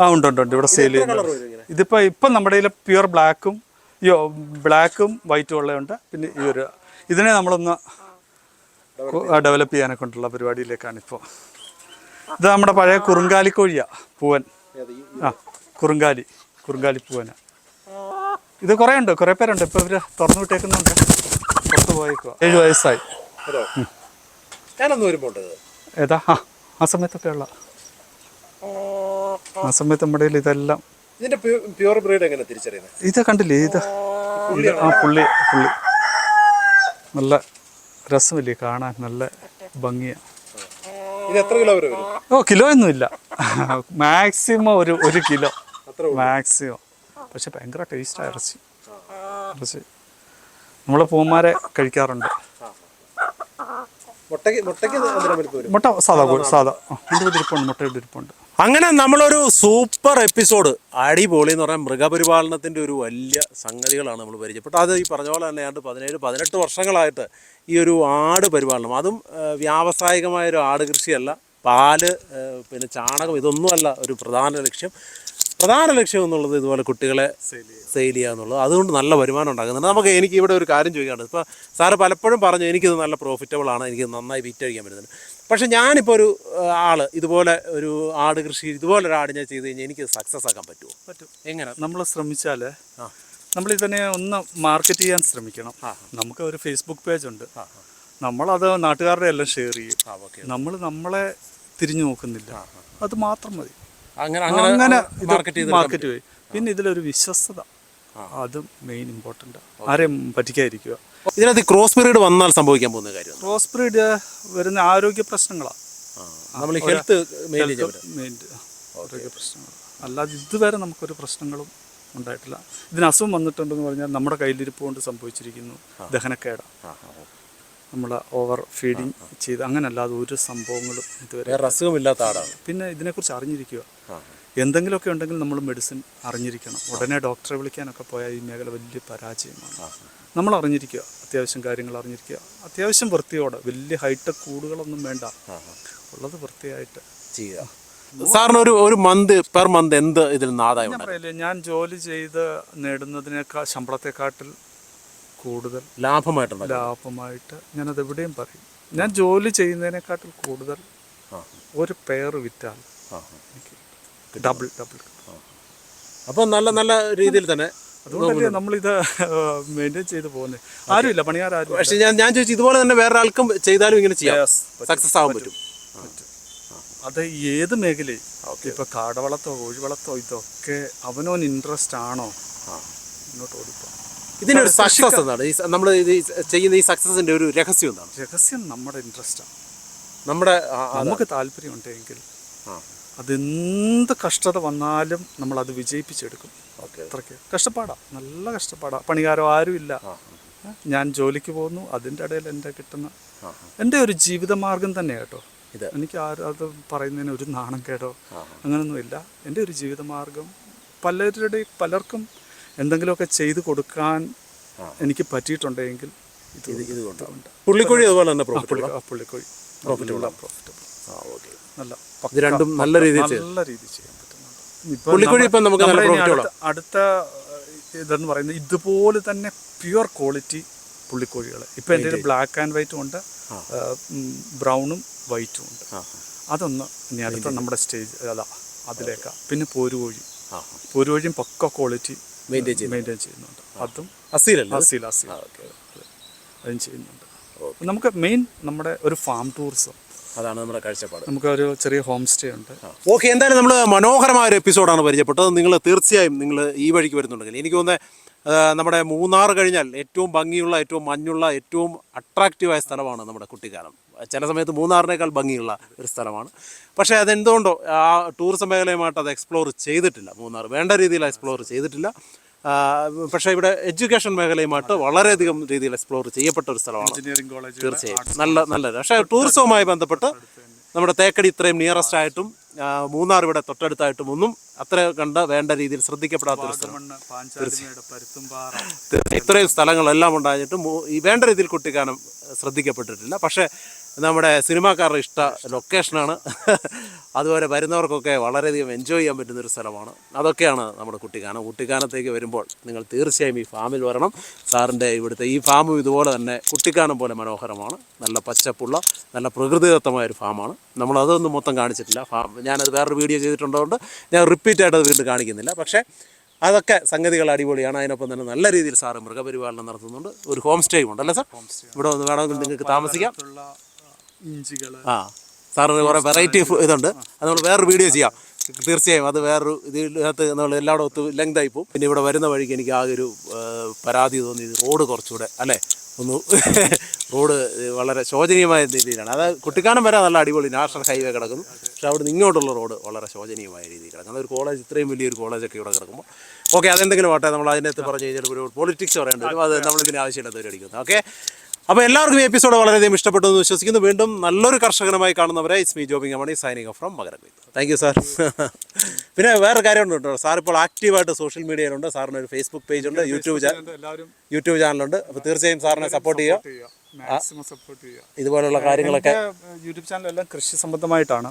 ആ ഉണ്ട് ഉണ്ട് ഉണ്ട്. ഇവിടെ സെയിൽ ചെയ്യുന്നുണ്ട്. ഇതിപ്പോൾ ഇപ്പം നമ്മുടെ കയ്യിൽ പ്യുവർ ബ്ലാക്കും യോ ബ്ലാക്കും വൈറ്റും ഉള്ളതുണ്ട് പിന്നെ ഈ ഒരു ഇതിനെ നമ്മളൊന്ന് ഡെവലപ്പ് ചെയ്യാനൊക്കെ ഉണ്ടുള്ള പരിപാടിയിലേക്കാണ് ഇപ്പോൾ ഇത് നമ്മുടെ പഴയ കുറുങ്കാലിക്കോഴിയാ പൂവൻ. ആ കുറുങ്കാലി. കുറുങ്കാലി പൂവന. ഇത് കുറേ ഉണ്ട് കുറേ പേരുണ്ട്. ഇപ്പോൾ ഇവർ തുറന്നു വിട്ടേക്കുന്നുണ്ട്. പുറത്ത് പോയേക്കുക ഏഴ് വയസ്സായി. അതോ? ഞാനൊന്ന് വരുമ്പോൾ ഏതാ? ആ ആ സമയത്തൊക്കെ ഉള്ള. ആ സമയത്ത് നമ്മുടെ ഇതെല്ലാം. ഇതിന്റെ പ്യൂർ ബ്രീഡ് എങ്ങനെ തിരിച്ചറിയുന്നത് ഇത് കണ്ടില്ലേ? ഇത് ഇത് ആ പുള്ളി പുള്ളി. നല്ല രസമില്ലേ കാണാൻ നല്ല ഭംഗിയാണ് ഇത് എത്ര കിലോ വരെ വരും? ഓ കിലോ ഒന്നുമില്ല മാക്സിമം ഒരു ഒരു കിലോ. മാക്സിമം. പക്ഷെ ഭയങ്കര ടേസ്റ്റാണ് ഇറച്ചി. ഇറച്ചി. നമ്മളെ പൂമാരെ കഴിക്കാറുണ്ട്. മുട്ട സാധാ സാധാ ഇരിപ്പുണ്ട് മുട്ടയുടെ ഇരിപ്പുണ്ട് അങ്ങനെ നമ്മളൊരു സൂപ്പർ എപ്പിസോഡ് അടിപൊളി എന്ന് പറഞ്ഞാൽ മൃഗപരിപാലനത്തിന്റെ ഒരു വലിയ സംഗതികളാണ് നമ്മൾ പരിചയപ്പെട്ടത്. അത് ഈ പറഞ്ഞ പോലെ തന്നെ ഏതാണ്ട് പതിനേഴ് പതിനെട്ട് വർഷങ്ങളായിട്ട് ഈ ഒരു ആട് പരിപാലനം. അതും വ്യാവസായികമായൊരു വ്യാവസായികമായ ഒരു ആട് കൃഷിയല്ല. പാൽ പിന്നെ ചാണകം ഇതൊന്നുമല്ല ഒരു പ്രധാന ലക്ഷ്യം. പ്രധാന ലക്ഷ്യം എന്നുള്ളത് ഇതുപോലെ കുട്ടികളെ സെയിൽ ചെയ്യുക. എന്നുള്ളത്. അതുകൊണ്ട് നല്ല വരുമാനം ഉണ്ടാകുന്നുണ്ട് നമുക്ക് എനിക്ക് ഇവിടെ ഒരു കാര്യം ചോദിക്കാനുണ്ട്. ഇപ്പോൾ സാറ് പലപ്പോഴും പറഞ്ഞു എനിക്കിത് നല്ല പ്രോഫിറ്റബിൾ ആണ്. എനിക്ക് നന്നായി വിറ്റഴിക്കാൻ പറ്റുന്നുണ്ട്. പക്ഷേ ഞാനിപ്പോൾ ഒരു ആൾ ഇതുപോലെ ഒരു ആട് കൃഷി ഇതുപോലെ ഒരു ഞാൻ ചെയ്ത് കഴിഞ്ഞാൽ എനിക്ക് സക്സസ് ആക്കാൻ പറ്റുമോ പറ്റും. എങ്ങനെ? നമ്മൾ ശ്രമിച്ചാൽ. നമ്മൾ ഇതിനെ ഒന്ന് മാർക്കറ്റ് ചെയ്യാൻ ശ്രമിക്കണം. നമുക്ക് ഒരു ഫേസ്ബുക്ക് പേജ് ഉണ്ട്. നമ്മളത് നാട്ടുകാരുടെ എല്ലാം ഷെയർ ചെയ്യും. നമ്മൾ നമ്മളെ തിരിഞ്ഞു നോക്കുന്നില്ല. അത് മാത്രം മതി. അങ്ങനെ മാർക്കറ്റ് പോയി. പിന്നെ ഇതിലൊരു വിശ്വസ്തത. അതും മെയിൻ ഇമ്പോർട്ടന്റ് ആരെയും പറ്റിക്കാതിരിക്കുക. ഇതിനകത്ത് ക്രോസ് പീരീഡ് വന്നാൽ സംഭവിക്കാൻ പോകുന്ന കാര്യം ക്രോസ് ബ്രീഡ് വരുന്ന ആരോഗ്യ പ്രശ്നങ്ങളാണ് നമ്മൾ ഹെൽത്ത് ആരോഗ്യ പ്രശ്നങ്ങൾ അല്ലാതെ ഇതുവരെ നമുക്കൊരു പ്രശ്നങ്ങളും ഉണ്ടായിട്ടില്ല. ഇതിന് അസുഖം വന്നിട്ടുണ്ടെന്ന് പറഞ്ഞാൽ നമ്മുടെ കയ്യിലിരിപ്പ് കൊണ്ട് സംഭവിച്ചിരിക്കുന്നു. ദഹനക്കേട. നമ്മൾ ഓവർ ഫീഡിങ് ചെയ്ത് അങ്ങനല്ലാതെ ഒരു സംഭവങ്ങളും ഇതുവരെ അസുഖമില്ലാത്ത ആടാണ് പിന്നെ ഇതിനെക്കുറിച്ച് അറിഞ്ഞിരിക്കുക. എന്തെങ്കിലുമൊക്കെ ഉണ്ടെങ്കിൽ നമ്മൾ മെഡിസിൻ അറിഞ്ഞിരിക്കണം. ഉടനെ ഡോക്ടറെ വിളിക്കാനൊക്കെ പോയാൽ ഈ മേഖല വലിയ പരാജയമാണ്. നമ്മൾ അറിഞ്ഞിരിക്കുക അത്യാവശ്യം കാര്യങ്ങൾ അറിഞ്ഞിരിക്കുക. അത്യാവശ്യം വൃത്തിയോടെ വലിയ ഹൈടെക് കൂടുകളൊന്നും വേണ്ട. ഉള്ളത് വൃത്തിയായിട്ട് ചെയ്യുക. സാറിന് ഒരു ഒരു മന്ത് പെർ മന്ത് എന്ത് ഇതിൽ നിന്ന് ആദായം പറയില്ലേ ഞാൻ ജോലി ചെയ്ത് നേടുന്നതിനേക്കാൾ ശമ്പളത്തെക്കാട്ടിൽ കൂടുതൽ ലാഭമായിട്ട് ലാഭമായിട്ട് ഞാനത് എവിടെയും പറയും. ഞാൻ ജോലി ചെയ്യുന്നതിനെക്കാട്ടിൽ കൂടുതൽ ഒരു പെയർ വിറ്റാൽ എനിക്ക് ഡബിൾ ഡബിൾ അപ്പോൾ നല്ല നല്ല രീതിയിൽ തന്നെ അതുകൊണ്ടല്ലേ നമ്മളിത് മെയിന്റെയിൻ ചെയ്ത് പോകുന്നത് ആരുമില്ല പണിയാരും പക്ഷെ ഞാൻ ഞാൻ ചോദിച്ചു ഇതുപോലെ തന്നെ വേറെ ആൾക്കും ചെയ്താലും ഇങ്ങനെ ചെയ്യാം. സക്സസ് ആവാൻ പറ്റും അത് ഏത് മേഖലയും ഇപ്പൊ കാടവളത്തോ കോഴിവളത്തോ ഇതൊക്കെ അവനോൻ ഇൻട്രസ്റ്റ് ആണോ? മുന്നോട്ട് ഓടിപ്പോ. ഇതിനൊരു സക്സസ് എന്താണ്? ഈ നമ്മൾ ഇത് ചെയ്യുന്ന ഈ സക്സസിന്റെ ഒരു രഹസ്യം എന്താണ്? രഹസ്യം നമ്മുടെ ഇൻട്രസ്റ്റാണ് നമ്മുടെ നമുക്ക് താല്പര്യമുണ്ടെങ്കിൽ ആ. അതെന്ത് കഷ്ടത വന്നാലും നമ്മൾ അത് വിജയിപ്പിച്ചെടുക്കും അത്രയ്ക്ക്. കഷ്ടപ്പാടാ. നല്ല കഷ്ടപ്പാടാ. പണികാരോ ആരുമില്ല? ഞാൻ ജോലിക്ക് പോകുന്നു. അതിന്റെ ഇടയിൽ എന്റെ കിട്ടുന്ന എന്റെ ഒരു ജീവിതമാർഗം തന്നെ കേട്ടോ. എനിക്ക് ആരും അത് പറയുന്നതിന് ഒരു നാണം കേട്ടോ കേടോ അങ്ങനൊന്നുമില്ല എന്റെ ഒരു ജീവിതമാർഗം പലരുടെ പലർക്കും എന്തെങ്കിലുമൊക്കെ ചെയ്തു കൊടുക്കാൻ എനിക്ക് പറ്റിയിട്ടുണ്ടെങ്കിൽ ഇത് ഇതുകൊണ്ട്. പുള്ളിക്കോഴി അതുപോലെ തന്നെ പുള്ളിക്കോഴി. പ്രോഫിറ്റബിൾ പ്രോഫിറ്റബിൾ ആ ഓക്കെ. നല്ല ഇത് രണ്ടും നല്ല രീതിയിൽ നല്ല രീതിയിൽ ചെയ്യാൻ പറ്റുന്നുണ്ട്. പുള്ളിക്കുഴി ഇപ്പം നമുക്ക് നല്ല നമ്മുടെ അടുത്ത- ഇതെന്ന് പറയുന്നത് ഇതുപോലെ തന്നെ പ്യുവർ ക്വാളിറ്റി പുള്ളിക്കോഴികൾ ഇപ്പൊ എന്റെ ബ്ലാക്ക് ആൻഡ് വൈറ്റും ഉണ്ട് ബ്രൗണും വൈറ്റും ഉണ്ട്. അതൊന്ന് ഇനി അടുത്ത നമ്മുടെ സ്റ്റേജ് അതാ അതിലേക്കാ. പിന്നെ പോരുകോഴി. പോരുകോഴിയും പക്ക ക്വാളിറ്റി മെയിന്റെയിൻ മെയിന്റെയിൻ ചെയ്യുന്നുണ്ട്. അതും അസീലല്ല അസീൽ അസീൽ. അതും ചെയ്യുന്നുണ്ട്. നമുക്ക് മെയിൻ നമ്മുടെ ഒരു ഫാം ടൂറിസം അതാണ് നമ്മുടെ കാഴ്ചപ്പാട്. നമുക്കൊരു ചെറിയ ഹോം സ്റ്റേ ഉണ്ട്. ഓക്കെ എന്തായാലും നമ്മൾ മനോഹരമായ ഒരു എപ്പിസോഡാണ് പരിചയപ്പെട്ടത്. നിങ്ങൾ തീർച്ചയായും നിങ്ങൾ ഈ വഴിക്ക് വരുന്നുണ്ടെങ്കിൽ. എനിക്ക് തോന്നുന്നത് നമ്മുടെ മൂന്നാർ കഴിഞ്ഞാൽ ഏറ്റവും ഭംഗിയുള്ള ഏറ്റവും മഞ്ഞുള്ള ഏറ്റവും അട്രാക്റ്റീവായ സ്ഥലമാണ് നമ്മുടെ കുട്ടിക്കാലം ചില സമയത്ത് മൂന്നാറിനേക്കാൾ ഭംഗിയുള്ള ഒരു സ്ഥലമാണ്. പക്ഷേ അതെന്തുകൊണ്ടോ ആ ടൂറിസം മേഖലയുമായിട്ട് അത് എക്സ്പ്ലോർ ചെയ്തിട്ടില്ല. മൂന്നാർ വേണ്ട രീതിയിൽ എക്സ്പ്ലോർ ചെയ്തിട്ടില്ല. പക്ഷേ ഇവിടെ എഡ്യൂക്കേഷൻ മേഖലയുമായിട്ട് വളരെയധികം രീതിയിൽ എക്സ്പ്ലോർ ചെയ്യപ്പെട്ട ഒരു സ്ഥലമാണ്. എഞ്ചിനീയറിംഗ് കോളേജ് തീർച്ചയായും. നല്ല നല്ല പക്ഷേ ടൂറിസവുമായി ബന്ധപ്പെട്ട് നമ്മുടെ തേക്കടി ഇത്രയും നിയറസ്റ്റ് ആയിട്ടും മൂന്നാർ ഇവിടെ തൊട്ടടുത്തായിട്ടും ഒന്നും അത്ര കണ്ട വേണ്ട രീതിയിൽ ശ്രദ്ധിക്കപ്പെടാത്ത ഒരു സ്ഥലം. ഇത്രയും സ്ഥലങ്ങളെല്ലാം ഉണ്ടായിട്ടും ഈ വേണ്ട രീതിയിൽ കുട്ടിക്കാനം ശ്രദ്ധിക്കപ്പെട്ടിട്ടില്ല. പക്ഷേ നമ്മുടെ സിനിമാക്കാരുടെ ഇഷ്ട ലൊക്കേഷനാണ്. അതുപോലെ വരുന്നവർക്കൊക്കെ വളരെയധികം എൻജോയ് ചെയ്യാൻ പറ്റുന്ന ഒരു സ്ഥലമാണ്. അതൊക്കെയാണ് നമ്മുടെ കുട്ടിക്കാനം. കുട്ടിക്കാനത്തേക്ക് വരുമ്പോൾ നിങ്ങൾ തീർച്ചയായും ഈ ഫാമിൽ വരണം. സാറിന്റെ ഇവിടുത്തെ ഈ ഫാമും ഇതുപോലെ തന്നെ കുട്ടിക്കാനം പോലെ മനോഹരമാണ്. നല്ല പച്ചപ്പുള്ള നല്ല പ്രകൃതിദത്തമായ ഒരു ഫാമാണ്. നമ്മൾ അതൊന്നും മൊത്തം കാണിച്ചിട്ടില്ല. ഫാം ഞാനത് വേറൊരു വീഡിയോ ചെയ്തിട്ടുള്ളതുകൊണ്ട് ഞാൻ റിപ്പീറ്റ് ആയിട്ട് അത് വീണ്ടും കാണിക്കുന്നില്ല. പക്ഷേ അതൊക്കെ സംഗതികൾ അടിപൊളിയാണ്. അതിനൊപ്പം തന്നെ നല്ല രീതിയിൽ സാറ് മൃഗപരിപാലനം നടത്തുന്നുണ്ട്. ഒരു ഹോം സ്റ്റേയും ഉണ്ടല്ലേ സാർ? ഇവിടെ വന്ന് വേണമെങ്കിൽ നിങ്ങൾക്ക് താമസിക്കാം. ആ സാറിന് കുറേ വെറൈറ്റി ഇതുണ്ട്. അത് നമ്മൾ വേറൊരു വീഡിയോ ചെയ്യാം. തീർച്ചയായും അത് വേറൊരു ഇതിനകത്ത് നമ്മൾ എല്ലാവരും ഒത്ത് ലെങ്ത് ആയി പോകും. പിന്നെ ഇവിടെ വരുന്ന വഴിക്ക് എനിക്ക് ആകെ ഒരു പരാതി തോന്നി. റോഡ് കുറച്ചുകൂടെ അല്ലേ? ഒന്ന് റോഡ് വളരെ ശോചനീയമായ രീതിയിലാണ്. അതായത് കുട്ടിക്കാനം വരെ നല്ല അടിപൊളി നാഷണൽ ഹൈവേ കിടക്കുന്നു. പക്ഷേ അവിടെ നിന്ന് ഇങ്ങോട്ടുള്ള റോഡ് വളരെ ശോചനീയമായ രീതിയിൽ കിടക്കുന്നത് ഒരു കോളേജ് ഇത്രയും വലിയൊരു കോളേജൊക്കെ ഇവിടെ കിടക്കുമ്പോൾ. ഓക്കെ അതെന്തെങ്കിലും ആട്ടെ നമ്മൾ അതിനകത്ത് പറഞ്ഞു കഴിഞ്ഞാൽ ഒരു പൊളിറ്റിക്സ് പറയേണ്ടി വരും. അത് നമ്മളിതിന് ആവശ്യമില്ലാത്തവരടിക്കുന്നത് ഓക്കെ അപ്പോൾ എല്ലാവർക്കും ഈ എപ്പിസോഡ് വളരെയധികം ഇഷ്ടപ്പെട്ടു എന്ന് വിശ്വസിക്കുന്നു. വീണ്ടും നല്ലൊരു കർഷകനുമായി കാണുന്നവരെ it's me Jobin Mani signing off from Makarakoythu thank you sir പിന്നെ വേറെ കാര്യമുണ്ട് കേട്ടോ. സാർ ഇപ്പോൾ ആക്റ്റീവായിട്ട് സോഷ്യൽ മീഡിയയിലുണ്ട് സാറിന് ഒരു ഫേസ്ബുക്ക് പേജ് ഉണ്ട് യൂട്യൂബ് ചാനൽ എല്ലാവരും യൂട്യൂബ് ചാനലുണ്ട് അപ്പോൾ തീർച്ചയായും സാറിനെ സപ്പോർട്ട് ചെയ്യുക. മാക്സിമം സപ്പോർട്ട് ചെയ്യുക. ഇതുപോലുള്ള കാര്യങ്ങളൊക്കെ യൂട്യൂബ് ചാനൽ എല്ലാം കൃഷി സംബന്ധമായിട്ടാണ്.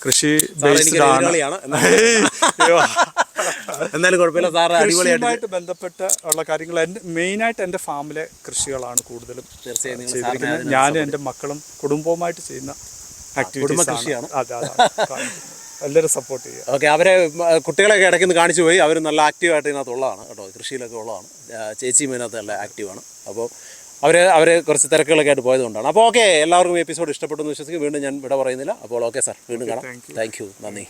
കൃഷി ബേസ്ഡ് ആണ്. എന്നാലും കുഴപ്പമില്ല. സാറ് അടിപൊളിയായിട്ട് ബന്ധപ്പെട്ട് ഉള്ള കാര്യങ്ങൾ എന്റെ മെയിനായിട്ട് എന്റെ ഫാമിലെ കൃഷികളാണ് കൂടുതലും തീർച്ചയായും ചെയ്തിരിക്കുന്നത്. ഞാനും എന്റെ മക്കളും കുടുംബവുമായിട്ട് ചെയ്യുന്ന ആക്ടിവിറ്റീസ് കൃഷിയാണ്. അതെ അതെ എല്ലാവരും സപ്പോർട്ട് ചെയ്യുക. ഓക്കെ അവരെ കുട്ടികളൊക്കെ ഇടയ്ക്ക് നിന്ന് കാണിച്ചു പോയി. അവർ നല്ല ആക്റ്റീവായിട്ട് ഇതിനകത്ത് ഉള്ളതാണ് കേട്ടോ. കൃഷിയിലൊക്കെ ഉള്ളതാണ്. ചേച്ചിയും ഇതിനകത്ത് നല്ല ആക്റ്റീവാണ് അപ്പോൾ അവർ അവർ കുറച്ച് തിരക്കുകളൊക്കെ ആയിട്ട് പോയതുകൊണ്ടാണ് അപ്പോൾ ഓക്കെ എല്ലാവർക്കും എപ്പിസോഡ് ഇഷ്ടപ്പെട്ടു എന്ന് വിശ്വസിക്കും വീണ്ടും ഞാൻ ഇവിടെ പറയുന്നില്ല. അപ്പോൾ ഓക്കെ സാർ വീണ്ടും കാണാം. താങ്ക് യു നന്ദി.